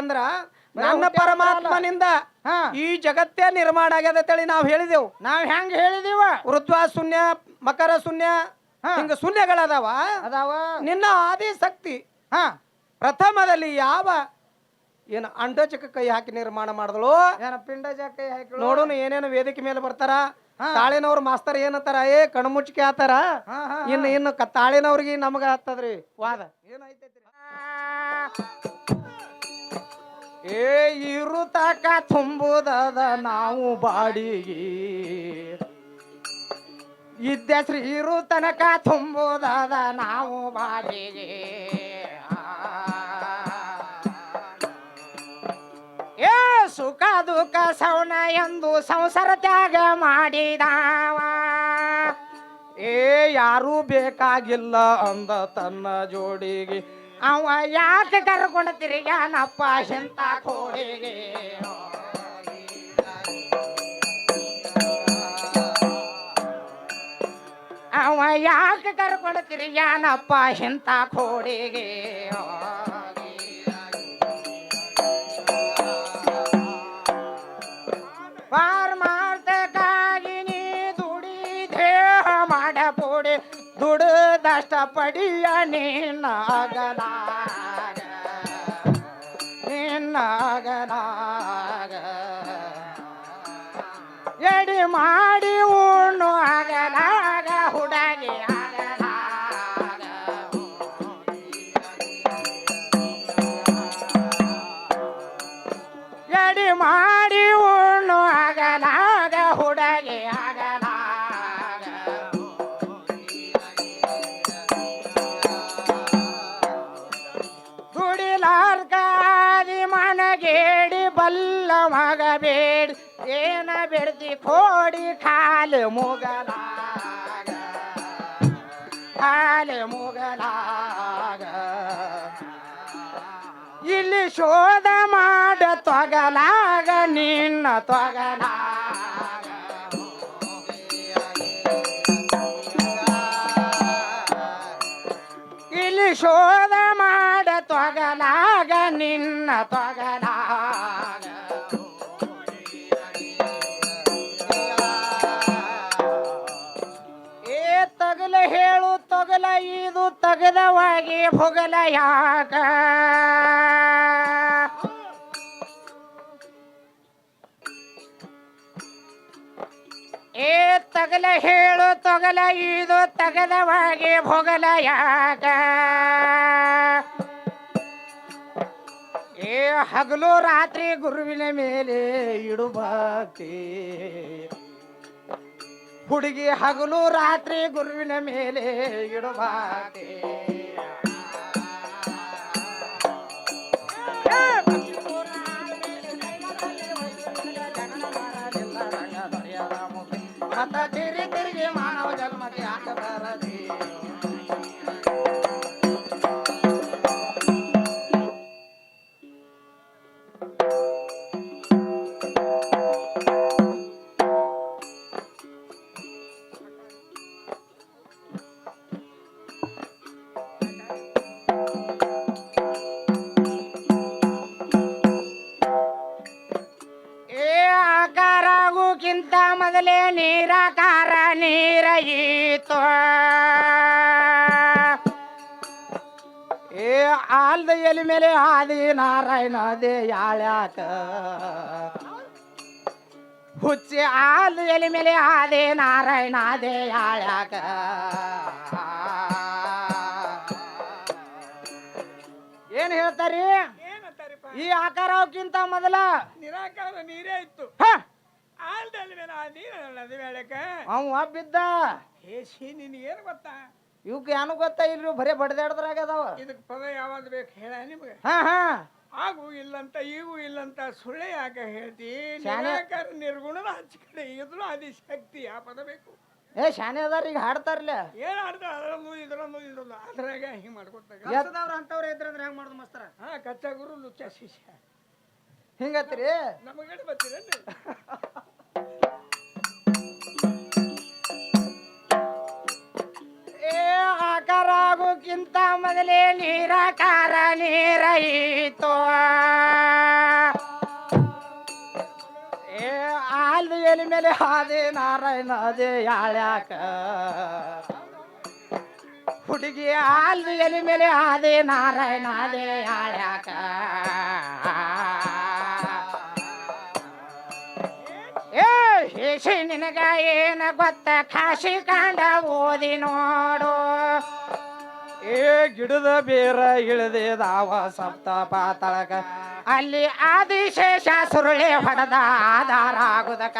ಅಂದ್ರ ನನ್ನ ಪರಮಾತ್ಮನಿಂದ ಈ ಜಗತ್ತೇ ನಿರ್ಮಾಣ ಆಗ್ಯದ ಅಂತೇಳಿ ನಾವು ಹೇಳಿದೆವು. ನಾವ್ ಹೆಂಗ್ ಹೇಳಿದೀವ? ವೃದ್ವಾ ಶೂನ್ಯ ಮಕರ ಶೂನ್ಯ. ಹಿಂಗ ಶೂನ್ಯಗಳದಾವ. ಅದಾವ. ನಿನ್ನ ಆದಿ ಶಕ್ತಿ ಹಾ. ಪ್ರಥಮದಲ್ಲಿ ಯಾವ ಏನ ಅಂಡಚಕ ಕೈ ಹಾಕಿ ನಿರ್ಮಾಣ ಮಾಡಿದಳು? ಏನ ಕೈ ಹಾಕಿ ನೋಡೋಣ ಏನೇನು ವೇದಿಕೆ ಮೇಲೆ ಬರ್ತಾರ. ತಾಳಿನವ್ರ ಮಾಸ್ತರ್ ಏನಂತಾರ? ಏ ಕಣ್ಮುಚ್ಚಿಕೆ ಆತಾರ? ಇನ್ನು ಇನ್ನು ತಾಳಿನವ್ರಿಗೆ ನಮಗ ಹತ್ತದ್ರಿ ವಾದ. ಏನಾಯ್ತೈತ್ರಿ ಏ ಇರುತಕ ತುಂಬುದದ ನಾವು ಬಾಡಿಗೆ. ಇದ್ದ ಶ್ರೀ ಇರು ತನಕ ತುಂಬುದದ ನಾವು ಬಾಡಿಗೆ. ಏ, ಸುಖ ದುಃಖ ಸೌನ ಎಂದು ಸಂಸಾರ ತ್ಯಾಗ ಮಾಡಿದಾವ. ಏ, ಯಾರು ಬೇಕಾಗಿಲ್ಲ ಅಂದ ತನ್ನ ಜೋಡಿಗೆ. ಅವ ಯಾಕೆ ಕರ್ಕೊಂಡು ತಿರುಗ್ಯಾನಪ್ಪ ಶಂತ ಕೋಡಿಗೆ ಅವ ಯಾಕೆ ಕರ್ಕೊಂಡು ತಿರುಗ್ಯಾನಪ್ಪ ಎಂತ ಕೋಡಿಗೆ ಪಡಿಯ ನಿನ್ನಾಗಲಾಗ ನೀನಾಗನಾಗ. ಎಡಿ ಮಾಡಿ ಉಣ್ಣು ಆಗನಾಗ. ಹುಡುಗಿ ಆಗಲಾಗ ಎಡಿ ಮಾಡಿ ಉಣ್ಣು. ಮಗ ಬೇಡ ಏನ ಬೆಡ್ದಿ ಕೋಡಿ ಕಾಲು ಮುಗಲ ಕಾಲು ಮುಗಲಾಗ. ಇಲ್ಲಿ ಶೋಧ ಮಾಡ ತೊಗಲಾಗ, ನಿನ್ನ ತೊಗಲಾಗ. ಇಲ್ಲಿ ಶೋಧ ಮಾಡ ತೊಗಲಾಗ, ನಿನ್ನ ತೊಗಲಾಗ. ತೊಗಲ ಇದು ತಗದವಾಗಿ ಭೊಗಲ ಯಾಕ? ಏ ತಗಲ ಹೇಳು, ತೊಗಲ ಇದು ತಗದವಾಗಿ ಭೊಗಲ ಯಾಕ? ಏ ಹಗಲು ರಾತ್ರಿ ಗುರುವಿನ ಮೇಲೆ ಇಡು ಭಕ್ತಿ ಹುಡುಗಿ ಹಗಲು ರಾತ್ರಿ ಗುರುವಿನ ಮೇಲೆ ಇಡು ಆಲ್ದ ಎಲಿ ಮೇಲೆ ಆದಿ ನಾರಾಯಣ ದೇ ಯಾಳ್ಯಾಕ ಹುಚ್ಚಿ ಆಲ್ದ ಎಲಿ ಮೇಲೆ ಆದಿ ನಾರಾಯಣ ದೇ ಯಾಳ್ಯಾಕ ಏನ್ ಹೇಳ್ತಾರಿ? ಈ ಆಕಾರಕ್ಕಿಂತ ಮೊದಲ ನಿರಾಕಾರ ನೀರೇ ಇತ್ತು. ಆಲ್ದಲ್ಲಿ ಮೇಲೆ ಆ ನೀರು ಅವ್ ಮೇಳಕ ಅವ ಬಿದ್ದ. ಹೇಸಿ ನಿನಗೇನು ಗೊತ್ತಾ? ಇವಕ್ಕೆ ಏನು ಗೊತ್ತಾ ಇಲ್ರಿ ಬರೇ ಬಡ್ದಾಡ್ದ್ರಾಗ ಅದಾವ ಇದಕ್ಕೆ ಪದ ಯಾವ್ದು ಬೇಕು ಹೇಳ ನಿಮ್ಗೆ. ಹಾ ಹಾ. ಆಗು ಇಲ್ಲಂತ ಈಗೂ ಇಲ್ಲಂತ ಸುಳ್ಳೆ ಯಾಕೆ ಹೇಳ್ತಿ? ನಿರ್ಗುಣ ನಿರಾಕಾರ ನಿರ್ಗುಣದ ಹಚ್ಚ ಕಡೆ ಇದ್ರು ಅದಿ ಶಕ್ತಿ ಆ ಪದ ಬೇಕು. ಏ ಶಾನೆ ಅದಾರ ಈಗ ಹಾಡ್ತಾರಲ್ಲ ಏನ್ ಹಾಡ್ತಾರ? ಅದರೊಂದು ಇದರೊಂದು ಇದ್ರಲ್ಲ. ಅದ್ರಾಗ ಹಿಂಗ್ ಮಾಡ್ಕೊತಾಗ ಕೆಲಸದವ್ರ ಅಂತವ್ರ ಇದ್ರಂದ್ರೆ ಹೆಂಗ್ ಮಾಡುದು ಮಸ್ತರ? ಹಾ ಕಚ್ಚಾ ಗುರು ಲುಚ್ಚ ಶಿಷ್ಯ. ಹಿಂಗತ್ರಿ? ನಮಗಡೆ ಬರ್ತೀರೇನ್ರಿ? ಏ ಆಕಾರ ಆಗೋಕೆ ಹುಟ್ಟಕ್ಕಿಂತ ಮೊದಲೇ ನೀರಾಕಾರ ನೀರೈತೋ. ಏ, ಆಲ್ದು ಎಲಿ ಮೇಲೆ ಹಾದೆ, ನಾರಾಯಣ ಅದೇ ಯಾಳ್ಯಾಕ? ಹುಡುಗಿ ಆಲ್ದು ಎಲಿ ಮೇಲೆ ಹಾದೆ, ನಾರಾಯಣ ಅದೇ ಯಾಳ್ಯಾಕ? ಏ ಹೇಸಿ ನಿನಗ ಏನ ಗೊತ್ತ? ಕಾಶಿ ಕಾಂಡ ಓದಿ ನೋಡು. ಏ ಗಿಡದ ಬೇರ ಇಳಿದೇದಾವ ಸಪ್ತ ಪಾತಳಕ. ಅಲ್ಲಿ ಆದಿಶೇಷ ಸುರುಳಿ ಹೊಡೆದ ಆಧಾರ ಆಗುದಕ.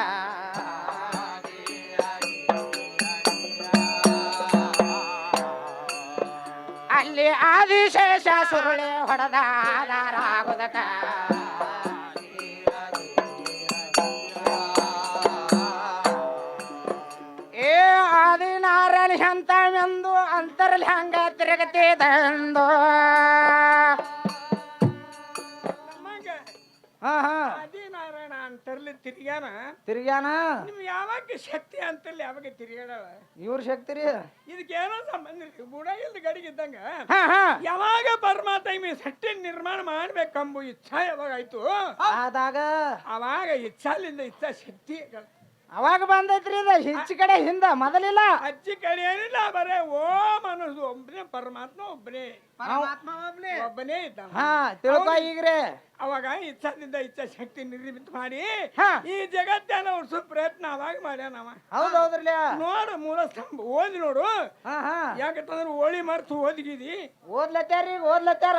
ಅಲ್ಲಿ ಆದಿಶೇಷ ಸುರುಳಿ ಹೊಡೆದ ಆಧಾರ ಅಂತರಲ್ಲಿ ಹಂಗ ತಿರುಗತಿ ತಂದು. ಹಾ ಹಾ. ಆದಿನಾರಾಯಣ ಅಂತರ್ಲಿ ತಿರ್ಗ್ಯಾನ. ತಿರ್ಗ್ಯಾನ? ನಿಮ್ ಯಾವಾಗ ಶಕ್ತಿ ಅಂತಲ್ಲಿ ಯಾವಾಗ ತಿರ್ಗ್ಯಾಡವ ಇವ್ರ ಶಕ್ತಿ ರೀ. ಇದಕ್ಕೇನೋ ಸಂಬಂಧ ಇಲ್ಲ ಬುಡ ಇಲ್ದ ಗಡಿಗಿದ್ದಂಗ ಹಾ ಹಾ. ಯಾವಾಗ ಪರಮಾತ್ಮ ಈ ಸಟ್ಟಿ ನಿರ್ಮಾಣ ಮಾಡ್ಬೇಕಂಬು ಇಚ್ಛಾ ಯಾವಾಗ ಆಯ್ತು? ಆದಾಗ? ಅವಾಗ ಇಚ್ಛಾಲಿಂದ ಇಚ್ಛಾ ಶಕ್ತಿ ಅವಾಗ ಬಂದೈತ್ರಿ ಇದು ಹೆಚ್ಚು ಕಡೆ ಹಿಂದ ಮೊದಲಿಲ್ಲ. ಅಜ್ಜಿ ಕಡೆ ಏನಿಲ್ಲ ಬರೇ ಓ ಮನಸ್ಸು ಒಬ್ಬನೇ ಪರಮಾತ್ಮ ಒಬ್ಬನೇ ಪರಮಾತ್ಮ ಒಬ್ಬನೇ ಒಬ್ಬನೇ ಇದ್ದ ಹಾ ತಿಳ್ಕೊ ಈಗ್ರೆ. ಅವಾಗ ಇಚ್ಛಾದಿಂದ ಇಚ್ಛಾ ಶಕ್ತಿ ನಿರ್ಮಿತ ಮಾಡಿ. ಈ ಜಗತ್ತನ್ನ ಉಳಿಸೋ ಪ್ರಯತ್ನ ಅವಾಗ ಮಾಡ್ಯಾನವ. ಹೌದೌದ್ರಲ್ಲ ಹೌದ್ರಲ್ಲ ನೋಡು ಮೂಲ ಸ್ತಂಭ ಓದಿ ನೋಡು. ಹಾ ಹಾ. ಯಾಕಂತಂದ್ರೆ ಓಳಿ ಮರ್ತು ಓದಿಗಿದಿ. ಓದ್ಲತ್ತಾರ ಈಗ ಓದ್ಲತ್ತಾರ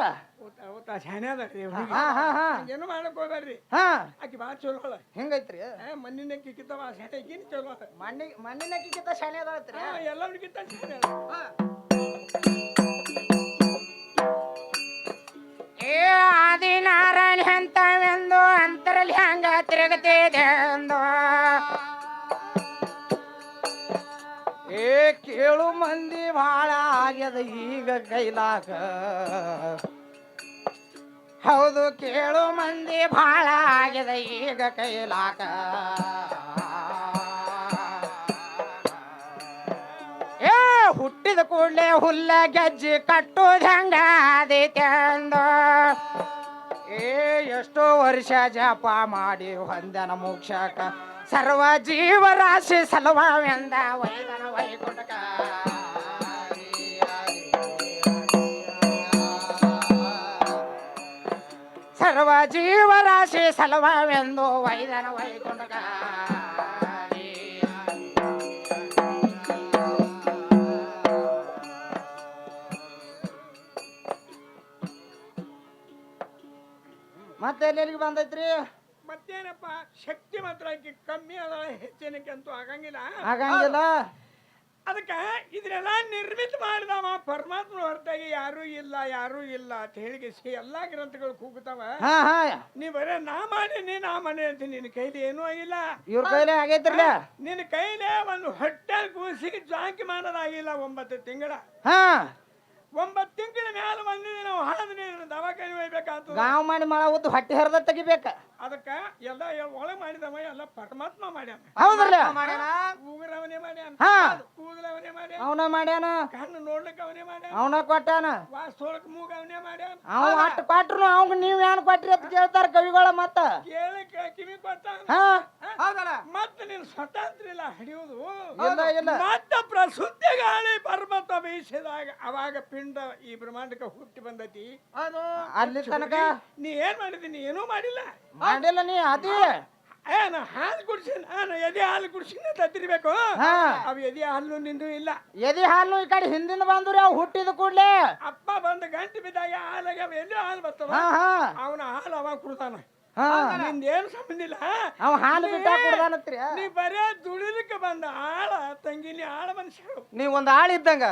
ಏನು ಮಾಡಕ್ ಹೋಗ್ಬೇಡ್ರಿ. ಹಾ. ಆಕಿ ಬಾಳ ಚಲೋ ಅಳ ಹೆಂಗೈತ್ರಿ? ಮಣ್ಣಿನ ಕಿಕ್ಕಿತ ಶಾನೆ ಈಗಿನ ಚಲೋ ಅದ. ಮಣ್ಣಿನ ಮಣ್ಣಿನಕ್ಕಿಂತ ಶಾನೆ ಅದಾವತ್ರಿ ಹಾ, ಎಲ್ಲವನಿಗಿಂತ ಶಾನೆ ಅದ. ಏ ಆದಿನಾರಾಯಣ ಅಂತವೆಂದು ಅಂತರಲ್ಲಿ ಹಂಗ ತಿರುಗತಿದೆಂದು ಏ ಕೇಳು ಮಂದಿ ಭಾಳ ಆಗ್ಯದ ಈಗ ಕೈಲಾಕ. ಹೌದು ಕೇಳು ಮಂದಿ ಭಾಳ ಆಗಿದೆ ಈಗ ಕೈಲಾಕ. ಏ, ಹುಟ್ಟಿದ ಕೂಡಲೇ ಹುಲ್ಲ ಗೆಜ್ಜಿ ಕಟ್ಟುದ ಹಂಗ ಆದೈತೆಂದು ಏ, ಎಷ್ಟೋ ವರ್ಷ ಜಪ ಮಾಡಿ ಹೊಂದನ ಮೋಕ್ಷಕ. ಸರ್ವ ಜೀವರಾಶಿ ಸಲುವವೆಂದ ವೈದನ ವೈಕುಂಠಕ. ಸರ್ವ ಜೀವರಾಶಿ ಸಲಭವೆಂದು ವೈದನ ವೈಕುಂಠಕ ಮತ್ತೆ ಎಲ್ಲಿಗೆ ಬಂದೈತ್ರಿ? ಮತ್ತೇನಪ್ಪ? ಶಕ್ತಿ ಮಾತ್ರ ಆಕಿ ಕಮ್ಮಿ ಅದ ಹೆಚ್ಚಿನಕ್ಕೆ ಅಂತೂ ಆಗಂಗಿಲ್ಲ. ಆಗಂಗಿಲ್ಲ? ಅದಕ್ಕ ಇದನ್ನೆಲ್ಲ ನಿರ್ಮಿತ ಮಾಡಿದವ ಪರಮಾತ್ಮ ಹೊರತಾಗಿ ಯಾರೂ ಇಲ್ಲ ಯಾರೂ ಇಲ್ಲ ಅಂತ ಹೇಳಿ ಎಲ್ಲಾ ಗ್ರಂಥಗಳು ಕೂಗುತ್ತವ ನೀ ಬರೇ ನಾ ಮಾಡೀನಿ ನಾ ಮಾಡಿ ಅಂತ ನಿನ್ನ ಕೈಲಿ ಏನೂ ಆಗಿಲ್ಲ ಇವ್ರ ಕೈಲೇ ಆಗೈತ್ರಲ್ಲ? ನಿನ್ನ ಕೈಲೇ ಒಂದು ಹೊಟ್ಟೆ ಕೂಸಿ ಜಾಂಕಿ ಮಾಡೋದಾಗಿಲ್ಲ ಒಂಬತ್ತು ತಿಂಗಳ. ಹಾ. ಒಂಬತ್ತು ತಿಂಗಳ ಮೇಲೆ ಬಂದಿದೆ ನಾವು ಹಣದ ನೀರು ದವಾಖಾನೆ ಒಯ್ಬೇಕಾಗ್ತದ ನಾವು ಮಾಡಿ ಮಳ ಹೊತ್ತು ಹೊಟ್ಟೆ ಹರಿದ ತೆಗಿಬೇಕ. ಅದಕ್ಕ ಎಲ್ಲ ಒಳ ಮಾಡಿದವ ಎಲ್ಲ ಪರಮಾತ್ಮ ಮಾಡ್ಯಾನ. ಹೌದ್ರಲ್ಲ? ಉಗುರವನೇ ಮಾಡ್ಯಾನ ಹಾ. ಕೂದಲವನೇ ಮಾಡ್ಯಾನ ಅವನ ಮಾಡ್ಯಾನ? ಕಣ್ಣು ನೋಡ್ಲಿಕ್ಕೆ ಅವನೇ ಮಾಡ್ಯಾನ ಅವನ ಕೊಟ್ಟಾನ? ವಾಸ್ತೋಳಕ್ ಮೂಗ ಅವನೇ ಮಾಡ್ಯಾನ. ಅವ ಅಟ್ ಕೊಟ್ರು ಅವಂಗ ನೀವ್ ಏನ್ ಕೊಟ್ರಿ ಅಂತ ಕೇಳ್ತಾರ ಕವಿಗಳ ಮತ್ತ? ಕೇಳಿ ಕಿವಿ ಕೊಟ್ಟ ಹಾ. ಮತ್ತೆ ನೀನ್ ಸ್ವತಂತ್ರ ಇಲ್ಲ ಹಿಡಿಯುವುದು ಇಲ್ಲ. ಇಲ್ಲ ಮತ್ತ ಪ್ರಸುದ್ಧ ಗಾಳಿ ಪರಮಾತ್ಮ ಬೀಸಿದಾಗ ಅವಾಗ ಪಿಂಡ ಈ ಬ್ರಹ್ಮಾಂಡಕ್ಕೆ ಹುಟ್ಟಿ ಬಂದತಿ. ಅಲ್ಲಿ ತನಕ? ನೀ ಏನ್ ಮಾಡಿದೀನಿ ಏನೂ ಮಾಡಿಲ್ಲ. ಮಾಡಿಲ್ಲ ನೀ ಅದಿ ಏ ನಾ ಹಾಲು ಕುಡ್ಸಿ ನಾನು ಎದೆ ಹಾಲು ಕುಡ್ಸಿನ ತತ್ತಿರ್ಬೇಕು. ಹಾ. ಅವು ಎದೆ ಹಾಲು ನಿಂದು ಇಲ್ಲ. ಎದಿ ಹಾಲು ಈ ಕಡೆ ಹಿಂದಿಂದ ಬಂದ್ರಿ ಅವ್ ಹುಟ್ಟಿದ ಕೂಡ್ಲೆ. ಅಪ್ಪ ಬಂದ ಗಂಟೆ ಬಿದ್ದಾಗ ಹಾಲಾಗ ಅವ ಎಲ್ಲಿ ಹಾಲು ಬರ್ತಾವ ಹಾ ಹಾ. ಅವನ ಹಾಲು ಅವ ಕುಡ್ತಾನ. ಹಾ. ನಿಂದೇನು ಸಂಬಂಧ ಇಲ್ಲ. ಅವ ಹಾಲು ಬಿಟ್ಟ ಕುಡ್ದಾನತ್ರಿ. ನೀ ಬರೇ ದುಡಿಲಿಕ್ಕೆ ಬಂದ ಆಳ ತಂಗಿಲಿ ನೀ ಆಳ ಮನುಷ್ಯರು. ನೀವ್ ಒಂದ್ ಆಳ್ ಇದ್ದಂಗ.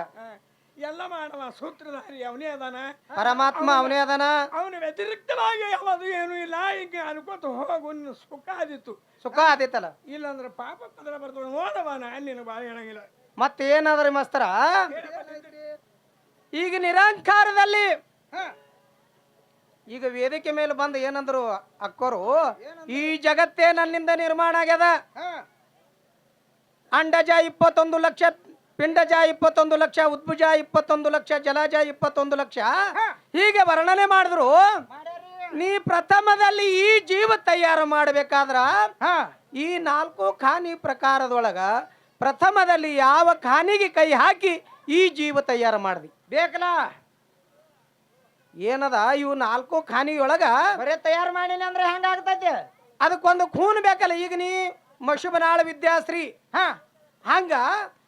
ಎಲ್ಲ ಮಾಡವ ಸೂತ್ರಧಾರಿ ಅವನೇ ಅದಾನ. ಪರಮಾತ್ಮ ಅವನೇ ಅದಾನ. ಅವನ ವ್ಯತಿರಿಕ್ತವಾಗಿ ಯಾವುದು ಏನೂ ಇಲ್ಲ. ಈಗ ಅನ್ಕೋತ ಹೋಗು ಸುಖ ಆದಿತ್ತು. ಸುಖ ಆದಿತ್ತಲ್ಲ? ಇಲ್ಲಾಂದ್ರೆ ಪಾಪ ಪದ್ರ ಬರ್ತದೆ ನೋಡವ ನಾನು ನಿನಗೆ ಭಾಳ ಹೇಳಂಗಿಲ್ಲ. ಮತ್ತೆ ಮಾಸ್ತರ? ಮಸ್ತರ ಈಗ ನಿರಂಕಾರದಲ್ಲಿ ಈಗ ವೇದಿಕೆ ಮೇಲೆ ಬಂದು ಏನಂದ್ರು ಅಕ್ಕೋರು ಈ ಜಗತ್ತೇ ನನ್ನಿಂದ ನಿರ್ಮಾಣ ಆಗ್ಯದ. ಅಂಡಜ ಇಪ್ಪತ್ತೊಂದು ಲಕ್ಷ ಪಿಂಡಜ ಇಪ್ಪತ್ತೊಂದು ಲಕ್ಷ ಉದ್ಭುಜ ಇಪ್ಪತ್ತೊಂದು ಲಕ್ಷ ಜಲಜ ಇಪ್ಪತ್ತೊಂದು ಲಕ್ಷ. ಹೀಗೆ ವರ್ಣನೆ ಮಾಡಿದ್ರು. ನೀ ಪ್ರಥಮದಲ್ಲಿ ಈ ಜೀವ ತಯಾರು ಮಾಡಬೇಕಾದ್ರ ಹಾ. ಈ ನಾಲ್ಕು ಖಾನಿ ಪ್ರಕಾರದೊಳಗ ಪ್ರಥಮದಲ್ಲಿ ಯಾವ ಖಾನಿಗೆ ಕೈ ಹಾಕಿ ಈ ಜೀವ ತಯಾರು ಮಾಡ್ದಿ? ಬೇಕಲ್ಲ. ಏನದ ಇವು ನಾಲ್ಕು ಖಾನಿಯೊಳಗ? ಬರೇ ತಯಾರು ಮಾಡಿನ ಅಂದ್ರೆ ಹೆಂಗಾಗ್ತೈತಿ ಅದಕ್ಕೊಂದು ಖೂನ್ ಬೇಕಲ್ಲ ಈಗ ನೀ ಮಶುಬನಾಳ ವಿದ್ಯಾಶ್ರೀ. ಹಾ. ಹಂಗ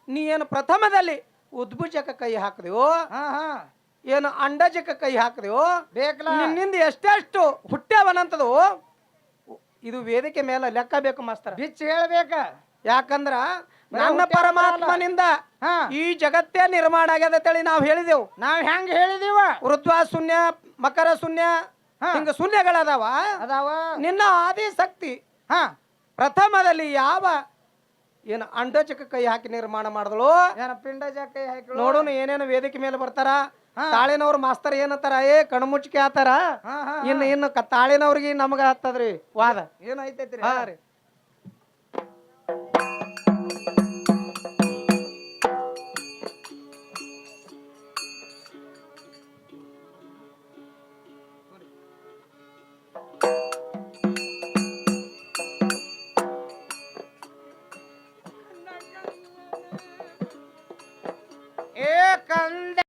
ನೀ ಏನು ಪ್ರಥಮದಲ್ಲಿ ಉದ್ಭುಜಕ ಕೈ ಹಾಕಿದೆವು ಹಾ ಹಾ. ಏನು ಅಂಡಜಕ ಕೈ ಹಾಕಿದೆವು ಬೇಕಲ್ಲ ನಿನ್ನಿಂದ ಎಷ್ಟೆಷ್ಟು ಹುಟ್ಟ್ಯಾವನಂತದು ಇದು ವೇದಿಕೆ ಮೇಲೆ ಲೆಕ್ಕ ಬೇಕು ಮಾಸ್ತರ. ಬಿಚ್ಚಿ ಹೇಳ್ಬೇಕ. ಯಾಕಂದ್ರ ನನ್ನ ಪರಮಾತ್ಮನಿಂದ ಹಾ. ಈ ಜಗತ್ತೇ ನಿರ್ಮಾಣ ಆಗ್ಯದ ಅಂತೇಳಿ ನಾವು ಹೇಳಿದೆವು. ನಾವ್ ಹೆಂಗ್ ಹೇಳಿದೀವ? ವೃದ್ಧ ಶೂನ್ಯ ಮಕರ ಶೂನ್ಯ. ಹಿಂಗ ಶೂನ್ಯಗಳದಾವ. ಅದಾವ. ನಿನ್ನ ಆದಿ ಶಕ್ತಿ ಹ. ಪ್ರಥಮದಲ್ಲಿ ಯಾವ ಏನು ಅಂಡಜಕ ಕೈ ಹಾಕಿ ನಿರ್ಮಾಣ ಮಾಡಿದಳು? ಏನ ಪಿಂಡ ಕೈ ಹಾಕಿ ನೋಡೋಣ ಏನೇನು ವೇದಿಕೆ ಮೇಲೆ ಬರ್ತಾರ. ತಾಳಿನವ್ರ ಮಾಸ್ತರ್ ಏನಂತಾರ ಏ ಕಣ್ಮುಚ್ಚಿಕೆ ಆತಾರ? ಹಾ ಹಾ ಇನ್ನು ಇನ್ನು ಕ- ತಾಳಿನವ್ರಿಗೆ ನಮಗ ಹತ್ತದ್ರಿ ವಾದ. ಏನೈತೈತ್ರಿ ಹಾ. ರೀ